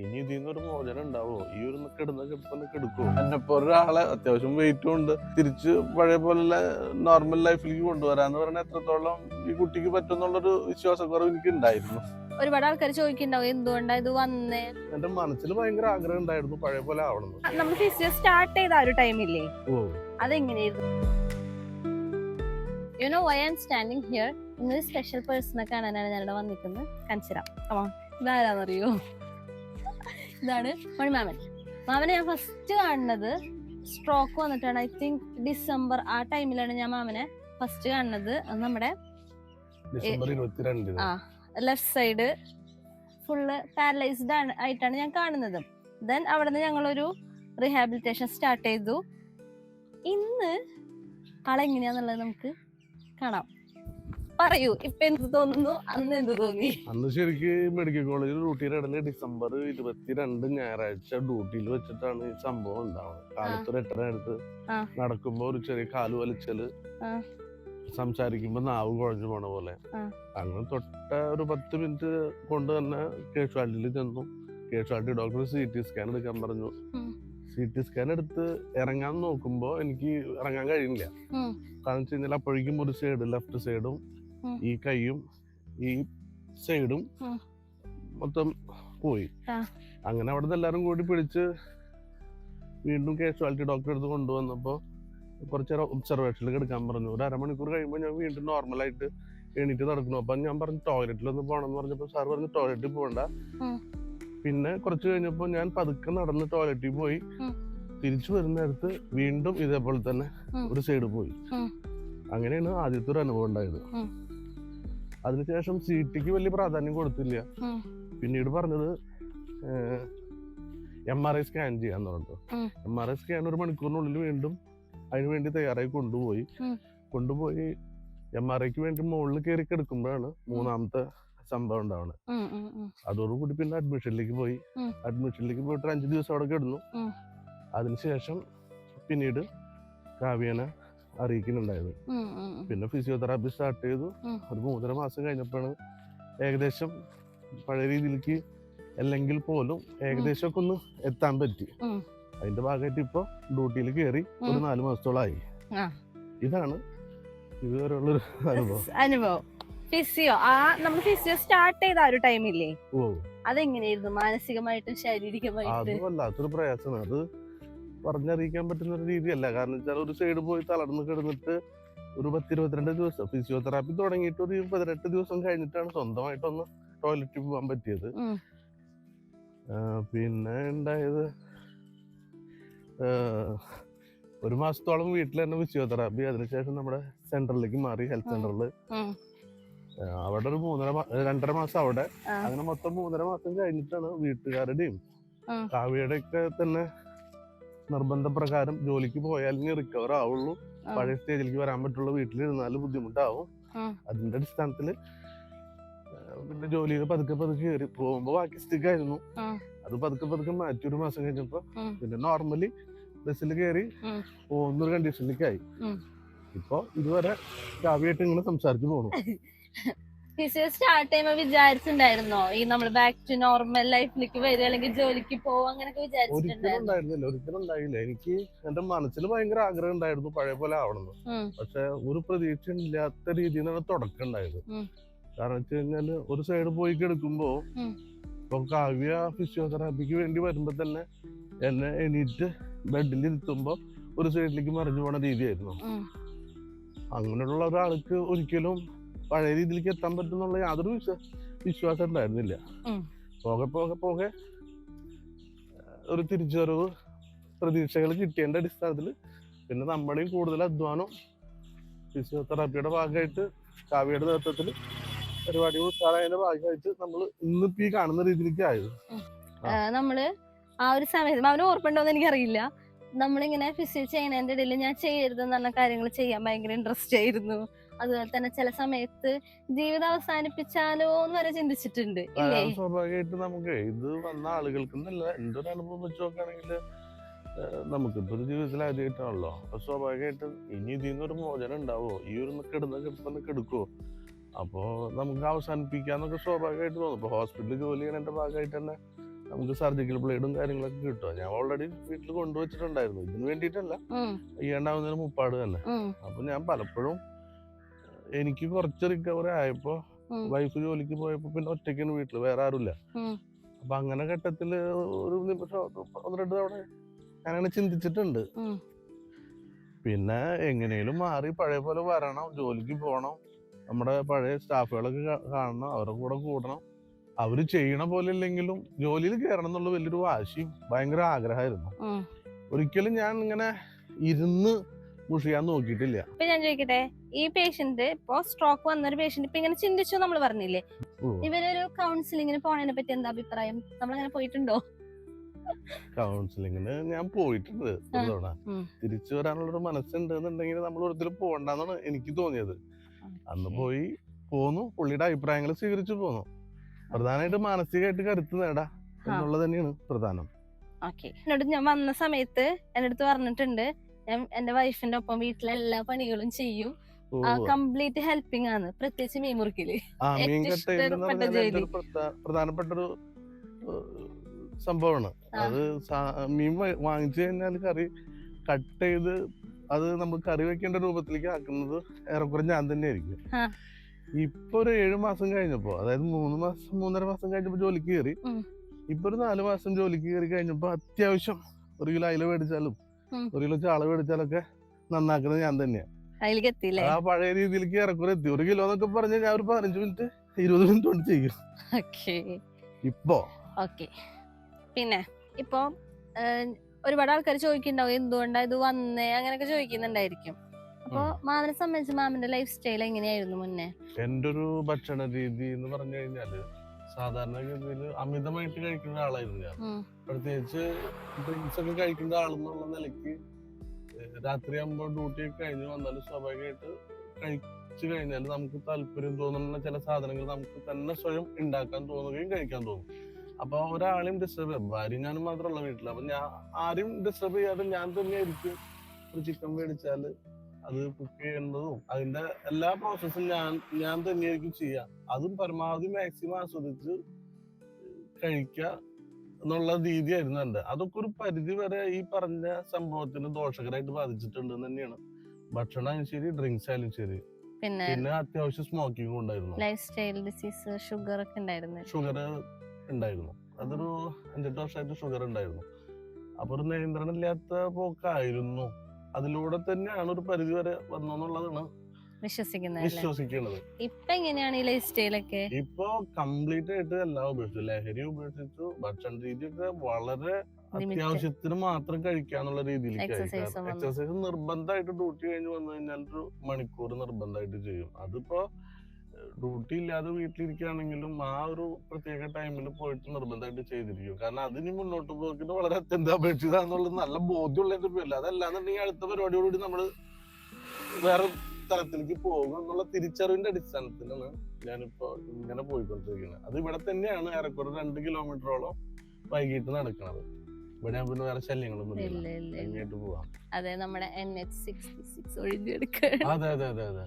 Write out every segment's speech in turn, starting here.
ഇനി ഇതിൽ നിന്നൊരു മോചനം ഉണ്ടാവോ ഈ ഒരു കിടന്ന കിടപ്പന്നെ എടുക്കുമോ എന്നെ ഇപ്പൊ ഒരാളെ അത്യാവശ്യം വെയിറ്റും ഉണ്ട്. തിരിച്ച് പഴയ പോലെ നോർമൽ ലൈഫിലേക്ക് കൊണ്ടുവരാന്ന് പറഞ്ഞാൽ എത്രത്തോളം ഈ കുട്ടിക്ക് പറ്റുന്നുള്ളൊരു വിശ്വാസക്കുറവ് എനിക്ക് ഉണ്ടായിരുന്നു ഒരുപാട് ആൾക്കാർ ചോദിക്കുന്നുണ്ടാവും എന്തുകൊണ്ടാ ഇത് വന്നേ? എന്റെ മനസ്സിൽ ഭയങ്കര ആഗ്രഹം ഉണ്ടായിരുന്നു പഴയ പോലെ ആവണം നമ്മൾ ഫിസിയോ സ്റ്റാർട്ട് ചെയ്ത ആ ഒരു ടൈമില്ലേ ഓ. അതെങ്ങനെയായിരുന്നു? You know why am standing here ഇന്നൊരു സ്പെഷ്യൽ പേഴ്സണെ കാണാനാണ് ഞാനിവിടെ വന്നിരിക്കുന്നത്. കമാ ഇതാരാന്നറിയോ? ഇതാണ് മണിമാമൻ മാമനെ ഞാൻ ഫസ്റ്റ് കാണുന്നത് സ്ട്രോക്ക് വന്നിട്ടാണ്. ഐ തിങ്ക് ഡിസംബർ ആ ടൈമിലാണ് ഞാൻ മാമനെ ഫസ്റ്റ് കാണുന്നത്. അത് നമ്മുടെ ആ ലെഫ്റ്റ് സൈഡ് ഫുള്ള് പാരലൈസ്ഡ് ആണ് ആയിട്ടാണ് ഞാൻ കാണുന്നത്. ദെൻ അവിടെ നിന്ന് ഞങ്ങളൊരു റീഹാബിലിറ്റേഷൻ സ്റ്റാർട്ട് ചെയ്തു. ഇന്ന് ആളെങ്ങനെയാന്നുള്ളത് നമുക്ക് കാണാം. പറയൂ ഇപ്പൊ എന്ത് തോന്നുന്നു അന്ന് എന്ത് തോന്നി അന്ന് ശരിക്കും മെഡിക്കൽ കോളേജിൽ ഡ്യൂട്ടിയുടെ ഇടയിൽ ഡിസംബർ ഇരുപത്തിരണ്ട് ഞായറാഴ്ച ഡ്യൂട്ടിയിൽ വെച്ചിട്ടാണ് ഈ സംഭവം ഉണ്ടാവുന്നത് കാലത്ത് ഒരു എട്ടര അടുത്ത് നടക്കുമ്പോ ഒരു ചെറിയ കാൽ വലിച്ചൽ. സംസാരിക്കുമ്പോ നാവ് കുഴഞ്ഞു പോണ പോലെ. അങ്ങനെ തൊട്ട ഒരു പത്ത് മിനിറ്റ് കൊണ്ട് തന്നെ കേഷ്വാലിറ്റിയിൽ ചെന്നു casualty doctor C T scan എടുക്കാൻ പറഞ്ഞു. സി ടി സ്കാൻ എടുത്ത് ഇറങ്ങാൻ നോക്കുമ്പോ എനിക്ക് ഇറങ്ങാൻ കഴിയുന്നില്ല. കാരണം വെച്ച് കഴിഞ്ഞാൽ അപ്പോഴേക്കും ഒരു സൈഡ് ലെഫ്റ്റ് സൈഡും. ഈ കൈയും ഈ സൈഡും. മൊത്തം പോയി. അങ്ങനെ അവിടെ എല്ലാരും കൂടി പിടിച്ച് വീണ്ടും കാഷ്വാലിറ്റി ഡോക്ടറെ അടുത്ത് കൊണ്ടുവന്നപ്പോ കുറച്ച് നേരം ഒബ്സർവേഷനിൽ എടുക്കാൻ പറഞ്ഞു. ഒരു അരമണിക്കൂർ കഴിയുമ്പോൾ ഞാൻ വീണ്ടും നോർമൽ ആയിട്ട് എണീറ്റ് നടക്കുന്നു. അപ്പൊ ഞാൻ പറഞ്ഞു ടോയ്ലറ്റിൽ ഒന്ന് പോകണം എന്ന് പറഞ്ഞപ്പോൾ സാർ പറഞ്ഞു ടോയ്ലറ്റിൽ പോകണ്ട പിന്നെ കുറച്ച് കഴിഞ്ഞപ്പോൾ ഞാൻ പതുക്കെ നടന്ന് ടോയ്ലറ്റിൽ പോയി. തിരിച്ചു വരുന്ന നേരത്ത് വീണ്ടും ഇതേപോലെ തന്നെ ഒരു സൈഡ് പോയി. അങ്ങനെയാണ് ആദ്യത്തെ ഒരു അനുഭവം ഉണ്ടായത്. അതിനുശേഷം സീറ്റിക്ക് വലിയ പ്രാധാന്യം കൊടുത്തില്ല. പിന്നീട് പറഞ്ഞത് എം ആർ ഐ സ്കാൻ ചെയ്യാന്ന് പറഞ്ഞു ഉം. എം ആർ ഐ സ്കാൻ ഒരു മണിക്കൂറിനുള്ളിൽ വീണ്ടും അതിന് വേണ്ടി തയ്യാറായി കൊണ്ടുപോയി. കൊണ്ടുപോയി എം ആർ ഐക്ക് വേണ്ടി മുകളിൽ കയറി കിടക്കുമ്പോഴാണ് മൂന്നാമത്തെ സംഭവം ഉണ്ടാവുന്നത്. ഉം, ഉം, ഉം. അതോടുകൂടി പിന്നെ അഡ്മിഷനിലേക്ക് പോയി. അഡ്മിഷനിലേക്ക് പോയിട്ട് അഞ്ച് ദിവസം അവിടെ കിടന്നു. അതിനുശേഷം പിന്നീട് കാവ്യനെ അറിയിക്കുന്നുണ്ടായത്. പിന്നെ ഫിസിയോതെറാപ്പി സ്റ്റാർട്ട് ചെയ്തു. ഒരു മൂന്നര മാസം കഴിഞ്ഞപ്പോഴാണ് ഏകദേശം പഴയ രീതിയിലേക്ക് അല്ലെങ്കിൽ പോലും ഏകദേശം ഒക്കെ ഒന്ന് എത്താൻ പറ്റി. അതിന്റെ ഭാഗമായിട്ട് ഇപ്പൊ ഡ്യൂട്ടിയിൽ കയറി ഒരു നാല് മാസത്തോളായി. ഇതാണ് ഇതുവരെയുള്ളൊരു അനുഭവം. അനുഭവം. ഫിസിയോ ആ നമ്മൾ ഫിസിയോ സ്റ്റാർട്ട് ചെയ്ത ആ ഒരു ടൈമില്ലേ ഓ. അതെങ്ങനെയായിരുന്നു? മാനസികമായിട്ടും ശാരീരികമായിട്ടും? അത് വല്ലാത്തൊരു പ്രയാസമാണ്. അത് പറഞ്ഞറിയിക്കാൻ പറ്റുന്ന ഒരു രീതിയല്ല കാരണം വെച്ചാൽ ഒരു സൈഡ് പോയി തളർന്ന് കിടന്നിട്ട് ഒരു പത്തിരുപത്തിരണ്ട് ദിവസം ഫിസിയോതെറാപ്പി തുടങ്ങിയിട്ട് ഒരു പതിനെട്ട് ദിവസം കഴിഞ്ഞിട്ടാണ് സ്വന്തമായിട്ടൊന്ന് ടോയ്ലറ്റിൽ പോകാൻ പറ്റിയത്. പിന്നെ ഉണ്ടായത് ഒരു മാസത്തോളം വീട്ടിൽ തന്നെ ഫിസിയോതെറാപ്പി അതിനുശേഷം നമ്മുടെ സെന്ററിലേക്ക് മാറി ഹെൽത്ത്. സെന്ററിൽ അവിടെ ഒരു മൂന്നര രണ്ടര മാസം അവിടെ. അങ്ങനെ മൊത്തം മൂന്നര മാസം കഴിഞ്ഞിട്ടാണ് വീട്ടുകാരുടെയും. കാവ്യയുടെ ഒക്കെ തന്നെ നിർബന്ധപ്രകാരം ജോലിക്ക് പോയാലേ റിക്കവർ ആവുള്ളൂ. പഴയ സ്റ്റേജിലേക്ക് വരാൻ പറ്റുള്ളൂ. വീട്ടിലിരുന്നാലും ബുദ്ധിമുട്ടാവും. അതിന്റെ അടിസ്ഥാനത്തിൽ ആ, പിന്നെ ജോലിയിൽ പതുക്കെ പതുക്കെ കയറി പോകുമ്പോ ബാക്കി സ്റ്റിക്ക് ആയിരുന്നു. അത് പതുക്കെ പതുക്കെ മാറ്റി ഒരു മാസം കഴിഞ്ഞപ്പോ പിന്നെ നോർമലി ബസ്സിൽ കയറി പോകുന്നൊരു കണ്ടീഷനിലേക്കായി. ഇപ്പൊ ഇതുവരെ കാവ്യായിട്ട് ഇങ്ങനെ സംസാരിച്ചു പോണു. ഫിസിയോ സ്റ്റാർട്ട് ചെയ്യുമ്പോ വിചാരിച്ചിട്ടുണ്ടായിരുന്നോ? ഈ നമ്മൾ ബാക്ക് ടു നോർമൽ ലൈഫിലേക്ക് വരിക അല്ലെങ്കിൽ ജോലിക്ക് പോവുക അങ്ങനെയൊക്കെ ഒരിക്കലും വിചാരിച്ചിട്ടുണ്ടായിരുന്നു? ഉണ്ടായിരുന്നില്ല ഒരിക്കലും ഉണ്ടായില്ല എനിക്ക് എന്റെ മനസ്സിൽ ഭയങ്കര ആഗ്രഹം ഉണ്ടായിരുന്നു പഴയ പോലെ ആവണമെന്ന്. പക്ഷെ ഒരു പ്രതീക്ഷ ഇല്ലാത്ത രീതിയിൽ നിന്നാണ് തുടക്കം ഉണ്ടായത്. ഉം. കാരണം വെച്ച് കഴിഞ്ഞാൽ ഒരു സൈഡ് പോയി കിടക്കുമ്പോ ഉം. ഇപ്പൊ കാവ്യ ഫിസിയോതെറാപ്പിക്ക് വേണ്ടി വരുമ്പോ തന്നെ എന്നെ എണീറ്റ് ബെഡിൽ ഇരുത്തുമ്പോ ഒരു സൈഡിലേക്ക് മറിഞ്ഞു പോണ രീതിയായിരുന്നു. ഉം. അങ്ങനെയുള്ള ഒരാൾക്ക് ഒരിക്കലും പഴയ രീതിയിലേക്ക് എത്താൻ പറ്റുന്നുള്ള യാതൊരു വിശ്വ വിശ്വാസം ഉണ്ടായിരുന്നില്ല. പോകെ പോകെ പോകെ ഒരു തിരിച്ചുവരവ് പ്രതീക്ഷകൾ കിട്ടിയതിന്റെ അടിസ്ഥാനത്തിൽ പിന്നെ നമ്മുടെയും കൂടുതൽ അധ്വാനം ഫിസിയോതെറാപ്പിയുടെ ഭാഗമായിട്ട് കാവ്യയുടെ നേതൃത്വത്തിൽ പരിപാടികൾ ഉത്സാഹത്തിന്റെ ഭാഗമായിട്ട് നമ്മൾ ഇന്നിപ്പോ ഈ കാണുന്ന രീതിയിലേക്ക് ആയത്. നമ്മൾ ആ ഒരു സമയത്ത് അവന് ഓർപ്പുണ്ടോന്ന് എനിക്കറിയില്ല. നമ്മളിങ്ങനെ ഫിസിക്സ് ചെയ്യുന്നതിന്റെ ഇടയിൽ ഞാൻ ചെയ്യരുതെന്ന് പറഞ്ഞ കാര്യങ്ങൾ ചെയ്യാൻ ഭയങ്കര ഇൻട്രസ്റ്റ് ആയിരുന്നു. അതുപോലെ തന്നെ ചില സമയത്ത് ജീവിതം അവസാനിപ്പിച്ചാലോ എന്ന് വരെ ചിന്തിച്ചിട്ടുണ്ട്. സ്വാഭാവികമായിട്ട് നമുക്ക് ഇത് വന്ന ആളുകൾക്ക് എന്നല്ല എന്റെ ഒരു അനുഭവം വെച്ച് നോക്കുകയാണെങ്കിൽ നമുക്കിപ്പോ ഒരു ജീവിതത്തിൽ ആദ്യമായിട്ടാണല്ലോ. അപ്പൊ സ്വാഭാവികമായിട്ടും ഇനി ഇതിൽ നിന്നൊരു മോചനം ഉണ്ടാവോ? ഈ ഒരു കിടന്ന കിടപ്പന്നെ കിടക്കുവോ? അപ്പോ നമുക്ക് അവസാനിപ്പിക്കാന്നൊക്കെ സ്വാഭാവികമായിട്ട് തോന്നും. ഇപ്പൊ ഹോസ്പിറ്റലിൽ ജോലി ചെയ്യണതിന്റെ ഭാഗമായിട്ട് തന്നെ നമുക്ക് സർജിക്കൽ ബ്ലേഡും കാര്യങ്ങളൊക്കെ കിട്ടുക ഞാൻ ഓൾറെഡി വീട്ടിൽ കൊണ്ടുവച്ചിട്ടുണ്ടായിരുന്നു. ഇതിന് വേണ്ടിയിട്ടല്ല. ചെയ്യേണ്ടാവുന്നതിന് മുപ്പാട് തന്നെ. അപ്പൊ ഞാൻ പലപ്പോഴും എനിക്ക് കുറച്ച് റിക്കവറി ആയപ്പോ വൈഫ് ജോലിക്ക് പോയപ്പോ പിന്നെ ഒറ്റയ്ക്കാണ് വീട്ടിൽ വേറെ ആരുമില്ല. അപ്പൊ അങ്ങനെ ഘട്ടത്തിൽ ഒരു നിമിഷം ഒന്ന് രണ്ട് തവണ ഞാനങ്ങനെ ചിന്തിച്ചിട്ടുണ്ട്. പിന്നെ എങ്ങനെയും മാറി പഴയ പോലെ വരണം ജോലിക്ക് പോകണം നമ്മുടെ പഴയ സ്റ്റാഫുകളൊക്കെ കാണണം അവരുടെ കൂടെ കൂടണം. അവർ ചെയ്യണ പോലെ ഇല്ലെങ്കിലും ജോലിയിൽ കയറണം എന്നുള്ള വലിയൊരു വാശിയും ഭയങ്കര ആഗ്രഹമായിരുന്നു. ഒരിക്കലും ഞാൻ ഇങ്ങനെ ഇരുന്ന് മുഷിയാൻ നോക്കിയിട്ടില്ല. ഇപ്പൊ ഞാൻ ചോദിക്കട്ടെ ഈ പേഷ്യന്റ് ഇപ്പൊ സ്ട്രോക്ക് വന്നൊരു പേഷ്യന്റ് ഇപ്പൊ ഇങ്ങനെ ചിന്തിച്ചു നമ്മൾ പറഞ്ഞില്ലേ? ഇവരൊരു കൗൺസിലിങ്ങിന് പോണതിനെ പറ്റി എന്താ അഭിപ്രായം? നമ്മളങ്ങനെ പോയിട്ടുണ്ടോ? കൗൺസിലിങ്ങിന് ഞാൻ പോയിട്ടുണ്ട് ഒരു. തവണ. തിരിച്ചു വരാനുള്ളൊരു മനസ്സുണ്ട് എന്നുണ്ടെങ്കിൽ നമ്മൾ ഒരിക്കലും പോകണ്ടെന്നാണ് എനിക്ക് തോന്നിയത്. അന്ന് പോയി പോന്നു. പുള്ളിയുടെ അഭിപ്രായങ്ങൾ സ്വീകരിച്ചു പോന്നു. പ്രധാനമായിട്ട് മാനസികമായിട്ട് കരുത്ത് നേടാ എന്നുള്ളത് തന്നെയാണ് പ്രധാനം. ഓക്കെ. എന്നോട് ഞാൻ വന്ന സമയത്ത് എന്റെ അടുത്ത് പറഞ്ഞിട്ടുണ്ട് ഞാൻ എന്റെ വൈഫിന്റെ ഒപ്പം വീട്ടിലെ എല്ലാ പണികളും ചെയ്യും. കംപ്ലീറ്റ് ഹെൽപ്പിംഗ് ആണ്. പ്രത്യേകിച്ച് മീൻ മുറിക്കൽ. പ്രധാനപ്പെട്ട ഒരു സംഭവമാണ്. അത് മീൻ വാങ്ങിച്ചു കഴിഞ്ഞാൽ കറി കട്ട് ചെയ്ത് അത് നമ്മൾ കറി വെക്കേണ്ട രൂപത്തിലേക്ക് ആക്കുന്നത് ഏറെക്കുറെ ഞാൻ തന്നെയായിരിക്കും. ഇപ്പൊ ഒരു ഏഴു മാസം കഴിഞ്ഞപ്പോ അതായത് മൂന്ന് മാസം മൂന്നര മാസം കഴിഞ്ഞപ്പോ ജോലിക്ക് കയറി. ഇപ്പൊ ഒരു നാല് മാസം ജോലിക്ക് കയറി കഴിഞ്ഞപ്പോ അത്യാവശ്യം ഒരു കിലോ അയില മേടിച്ചാലും ഒരു കിലോ ചാള മേടിച്ചാലൊക്കെ നന്നാക്കുന്നത് ഞാൻ തന്നെയാണ് ആ പഴയ രീതിയിലേക്ക് ഇറക്കുറെ എത്തി. ഒരു കിലോ എന്നൊക്കെ പറഞ്ഞ ഞാൻ ഒരു പതിനഞ്ച് മിനിറ്റ് ഇരുപത് മിനിറ്റ് കൊണ്ട് ചെയ്യും. ഇപ്പോ? ഓക്കെ. പിന്നെ ഇപ്പൊ ഒരുപാട് ആൾക്കാർ ചോദിക്കുന്നുണ്ടാവും എന്തുകൊണ്ടാ ഇത് വന്നേ? അങ്ങനെയൊക്കെ ചോദിക്കുന്നുണ്ടായിരിക്കും. അപ്പൊ മാമനെ സംബന്ധിച്ച് മാമന്റെ ലൈഫ് സ്റ്റൈൽ എങ്ങനെയായിരുന്നു മുന്നേ? എന്റെ ഒരു ഭക്ഷണ രീതി എന്ന് പറഞ്ഞു കഴിഞ്ഞാൽ സാധാരണഗതിയിൽ അമിതമായിട്ട് കഴിക്കുന്ന ആളായിരുന്നു ഞാൻ. ഉം, പ്രത്യേകിച്ച് ഡ്രിങ്ക്സ് ഒക്കെ കഴിക്കുന്ന ആളെന്നുള്ള നിലയ്ക്ക് രാത്രി ആകുമ്പോൾ ഡ്യൂട്ടി ഒക്കെ കഴിഞ്ഞ് വന്നാലും സ്വാഭാവികമായിട്ട് കഴിച്ചു കഴിഞ്ഞാൽ നമുക്ക് താല്പര്യം തോന്നുന്ന ചില സാധനങ്ങൾ നമുക്ക് തന്നെ സ്വയം ഉണ്ടാക്കാൻ തോന്നുകയും കഴിക്കാൻ തോന്നും. അപ്പൊ ഒരാളെയും ഡിസ്റ്റർബ് ചെയ്യാം ഭാര്യ ഞാനും മാത്രമുള്ള വീട്ടിൽ അപ്പൊ ഞാൻ ആരും ഡിസ്റ്റർബ് ചെയ്യാതെ ഞാൻ തന്നെയായിരിക്കും ഒരു ചിക്കൻ മേടിച്ചാൽ അത് കുക്ക് ചെയ്യുന്നതും അതിന്റെ എല്ലാ പ്രോസസ്സും ഞാൻ ഞാൻ തന്നെയായിരിക്കും ചെയ്യുക. അതും പരമാവധി മാക്സിമം ആസ്വദിച്ച് കഴിക്കുക എന്നുള്ള രീതിയായിരുന്നു എന്റെ. അതൊക്കെ ഒരു പരിധി വരെ ഈ പറഞ്ഞ സംഭവത്തിന് ദോഷകരമായിട്ട് ബാധിച്ചിട്ടുണ്ട് തന്നെയാണ്. ഭക്ഷണം ആയാലും ശരി ഡ്രിങ്ക്സ് ആയാലും ശരി. പിന്നെ പിന്നെ അത്യാവശ്യം സ്മോക്കിംഗ് ഉണ്ടായിരുന്നു. ലൈഫ് സ്റ്റൈൽ ഡിസീസ് ഷുഗർ ഒക്കെ ഉണ്ടായിരുന്നു. ഷുഗർ ഉണ്ടായിരുന്നു. അതൊരു അഞ്ചെട്ട് വർഷമായിട്ട് ഷുഗർ ഉണ്ടായിരുന്നു. അപ്പൊ ഒരു നിയന്ത്രണം ഇല്ലാത്ത പോക്കായിരുന്നു. അതിലൂടെ തന്നെയാണ് ഒരു പരിധി വരെ വന്നെന്നുള്ളതാണ് വിശ്വസിക്കുന്നത് ഇപ്പൊ എങ്ങനെയാണ് ഈ ലൈഫ് സ്റ്റൈലൊക്കെ ഇപ്പൊ കംപ്ലീറ്റ് ആയിട്ട് എല്ലാം ഉപേക്ഷിച്ചു ലഹരി ഉപേക്ഷിച്ചു ഭക്ഷണ രീതിയൊക്കെ വളരെ അത്യാവശ്യത്തിന് മാത്രം കഴിക്കാന്നുള്ള രീതിയിലേക്ക് ഉം എക്സസൈസ് നിർബന്ധമായിട്ട് ഡ്യൂട്ടി കഴിഞ്ഞ് വന്നു കഴിഞ്ഞാൽ ഒരു മണിക്കൂർ നിർബന്ധമായിട്ട് ചെയ്യും. അതിപ്പോ ഡ്യൂട്ടി ഇല്ലാതെ വീട്ടിലിരിക്കുകയാണെങ്കിലും ആ ഒരു പ്രത്യേക ടൈമിൽ പോയിട്ട് നിർബന്ധമായിട്ട് ചെയ്തിരിക്കും. കാരണം അതിന് മുന്നോട്ട് പോകുന്നത് വളരെ അത്യന്താപേക്ഷിതാന്നുള്ളത് നല്ല ബോധ്യമുള്ള പേരില്ല അതല്ലാന്നുണ്ടെങ്കിൽ അടുത്ത പരിപാടിയോടുകൂടി നമ്മൾ വേറെ തലത്തിലേക്ക് പോകും എന്നുള്ള തിരിച്ചറിവിന്റെ അടിസ്ഥാനത്തിലാണ് ഞാനിപ്പോ ഇങ്ങനെ പോയിക്കൊണ്ടിരിക്കുന്നത്. അത് ഇവിടെ തന്നെയാണ് ഏറെക്കുറെ രണ്ട് കിലോമീറ്ററോളം വൈകിട്ട് നടക്കുന്നത് ഇവിടെ പിന്നെ വേറെ ശല്യങ്ങളൊന്നും പോവാം. അതെ നമ്മുടെ എൻ എച്ച് സിക്സ്റ്റി സിക്സ് ഒഴിഞ്ഞെടുക്കുക അതെ അതെ അതെ അതെ.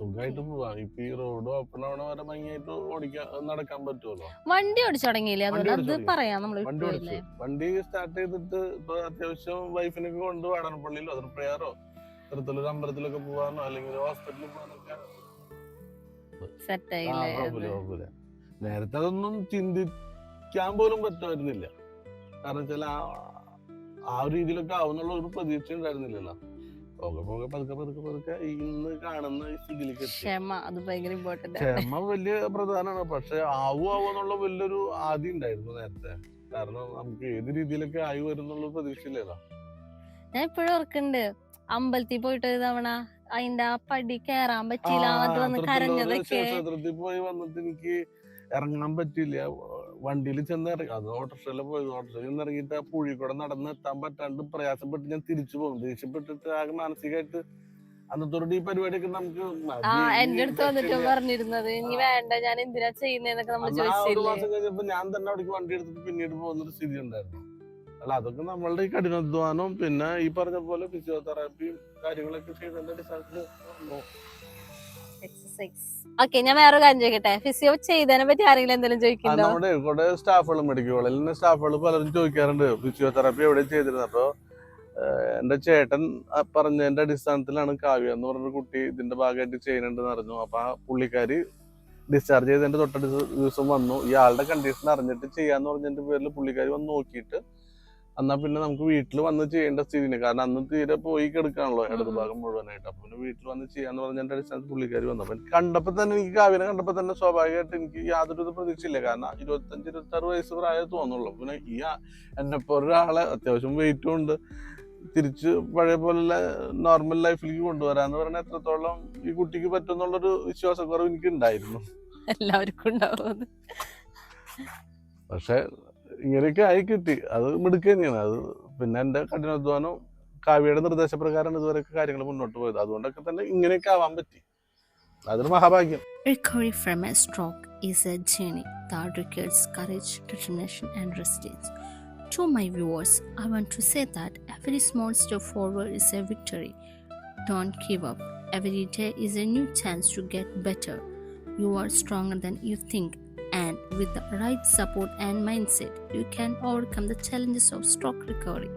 സുഖമായിട്ട് പോവാം. ഇപ്പൊ ഈ റോഡ് ഓപ്പൺ ആവണ വരെ ഭംഗിയായിട്ട് ഓടിക്കാൻ നടക്കാൻ പറ്റുമല്ലോ വണ്ടി ഓടിച്ചു തുടങ്ങിയില്ലേ? അതുകൊണ്ട് അത്. പറയാം നമ്മൾ വണ്ടി ഓടിച്ചു. വണ്ടി സ്റ്റാർട്ട് ചെയ്തിട്ട് ഇപ്പൊ അത്യാവശ്യം വൈഫിനൊക്കെ കൊണ്ട് വാടാനപ്പള്ളിയിലോ അതിർപ്രയാറോ ഇത്തരത്തിലൊരു അമ്പലത്തിലൊക്കെ പോവാനോ അല്ലെങ്കിൽ ഹോസ്പിറ്റലിൽ പോകാനൊക്കെ. നേരത്തെ അതൊന്നും ചിന്തിക്കാൻ പോലും പറ്റുമായിരുന്നില്ല. കാരണം വെച്ചാൽ ആ ആ ഒരു രീതിയിലൊക്കെ ആവുന്നുള്ള ഒരു പ്രതീക്ഷ ഉണ്ടായിരുന്നില്ലല്ലോ. പോകെ പോകെ പതുക്കെ പതുക്കെ പതുക്കെ ഇന്ന് കാണുന്ന സ്ഥിതിയിലേക്ക് ക്ഷമ അത് ഭയങ്കര ഇമ്പോർട്ടന്റ് ക്ഷമ വലിയ പ്രധാനമാണ്. പക്ഷെ ആവു ആവുന്നുള്ള വലിയൊരു ആദ്യം ഉണ്ടായിരുന്നു നേരത്തെ. കാരണം നമുക്ക് ഏത് രീതിയിലൊക്കെ ആയി വരുന്നുള്ള പ്രതീക്ഷയില്ലല്ലോ ഞാൻ ഇപ്പോഴും ഓർക്കുന്നുണ്ട്. അമ്പലത്തിൽ പോയിട്ട് ഒരു തവണ അതിന്റെ ആ പടി കേറാൻ പറ്റിയില്ല അത് വന്ന് കരഞ്ഞതൊക്കെ. ക്ഷേത്രത്തിൽ പോയി വന്നിട്ട് എനിക്ക് ഇറങ്ങാൻ പറ്റില്ല വണ്ടിയിൽ ചെന്ന് ഇറങ്ങി അത് ഓട്ടോറിക്ഷയിൽ പോയി ഓട്ടോറിക്ഷയിൽ നിന്ന് ഇറങ്ങിയിട്ട് ആ പുഴി കൂടെ നടന്ന് എത്താൻ പറ്റാണ്ട് പ്രയാസപ്പെട്ട് ഞാൻ തിരിച്ചു പോകും. ദേഷ്യപ്പെട്ടിട്ട് ആകെ മാനസികമായിട്ട് അന്നത്തോടെ ഈ പരിപാടിയൊക്കെ നമുക്ക് എന്റെ അടുത്ത് വന്നിട്ട് പറഞ്ഞിരുന്നത് ഇനി വേണ്ട ഞാൻ എന്തിനാ ചെയ്യുന്നതെന്നൊക്കെ നമ്മൾ ഒരു മാസം കഴിഞ്ഞപ്പോ ഞാൻ തന്നെ അവിടേക്ക് വണ്ടി എടുത്തിട്ട് പിന്നീട് പോകുന്ന ഒരു സ്ഥിതി ഉണ്ടായിരുന്നു. അല്ല അതൊക്കെ നമ്മളുടെ ഈ കഠിനാധ്വാനവും പിന്നെ ഈ പറഞ്ഞ പോലെ ഫിസിയോതെറാപ്പിയും കാര്യങ്ങളൊക്കെ ചെയ്തതിന്റെ അടിസ്ഥാനത്തിൽ സിക്സ് ഓക്കെ ഞാൻ വേറെ കാര്യം ചോദിക്കട്ടെ? ഫിസിയോ ചെയ്തതിനെ പറ്റി ആരെങ്കിലും എന്തെങ്കിലും ചോദിക്കുന്നുണ്ടോ? നമ്മുടെ കുറെ സ്റ്റാഫുകളും മെഡിക്കൽ കോളേജിൽ നിന്ന് സ്റ്റാഫുകൾ പലരും ചോദിക്കാറുണ്ട്. ഫിസിയോതെറാപ്പി എവിടെ ചെയ്തിരുന്നത്? അപ്പൊ ഏഹ്, എന്റെ ചേട്ടൻ ആ പറഞ്ഞതിന്റെ അടിസ്ഥാനത്തിലാണ് കാവ്യ എന്ന് പറഞ്ഞൊരു കുട്ടി ഇതിന്റെ ഭാഗമായിട്ട് ചെയ്യുന്നുണ്ടെന്ന് അറിഞ്ഞു. അപ്പൊ ആ പുള്ളിക്കാരി ഡിസ്ചാർജ് ചെയ്തതിന്റെ തൊട്ടടുത്ത ദിവസം വന്നു. ഇയാളുടെ കണ്ടീഷൻ അറിഞ്ഞിട്ട് ചെയ്യാന്ന് പറഞ്ഞതിന്റെ പേരിൽ പുള്ളിക്കാരി വന്ന് നോക്കിയിട്ട് എന്നാ പിന്നെ നമുക്ക് വീട്ടിൽ വന്ന് ചെയ്യേണ്ട സ്ഥിതിന് കാരണം അന്ന് തീരെ പോയി കിടക്കാണല്ലോ ഇടത് ഭാഗം മുഴുവനായിട്ട്. അപ്പൊ പിന്നെ വീട്ടിൽ വന്ന് ചെയ്യാന്ന് പറഞ്ഞതിന്റെ അടിസ്ഥാനത്തിൽ പുള്ളിക്കാരി വന്നു. അപ്പൊ എനിക്ക് കണ്ടപ്പോ തന്നെ എനിക്ക് കാവ്യനെ കണ്ടപ്പോ തന്നെ സ്വാഭാവികമായിട്ട് എനിക്ക് യാതൊരു പ്രതീക്ഷയില്ല. കാരണം ഇരുപത്തഞ്ച് ഇരുപത്തി ആറ് വയസ്സ് പ്രായം തോന്നുള്ളൂ. പിന്നെ ഈ എന്നെപ്പോ ഒരാളെ അത്യാവശ്യം വെയിറ്റും ഉണ്ട്. തിരിച്ച് പഴയ പോലുള്ള നോർമൽ ലൈഫിലേക്ക് കൊണ്ടുവരാന്ന് പറഞ്ഞാൽ എത്രത്തോളം ഈ കുട്ടിക്ക് പറ്റുമെന്നുള്ളൊരു വിശ്വാസക്കുറവ് എനിക്ക് ഉണ്ടായിരുന്നു എല്ലാവർക്കും ഉണ്ടാവും പക്ഷെ ഇങ്ങനെയൊക്കെ ആയി കിട്ടി അത് മിടുക്ക് തന്നെയാണ് അത് പിന്നെ എന്റെ കഠിനാധ്വാനം കാവ്യയുടെ നിർദ്ദേശപ്രകാരമാണ് ഇതുവരെയൊക്കെ കാര്യങ്ങൾ മുന്നോട്ട് പോയത് അതുകൊണ്ടൊക്കെ തന്നെ ഇങ്ങനെയൊക്കെ ആവാൻ പറ്റി അതൊരു മഹാഭാഗ്യം Recovery from a stroke is a journey that requires courage, determination, and resilience. To my viewers, I want to say that every small step forward is a victory. Don't give up. Every day is a new chance to get better. You are stronger than you think, and with the right support and mindset, you can overcome the challenges of stroke recovery.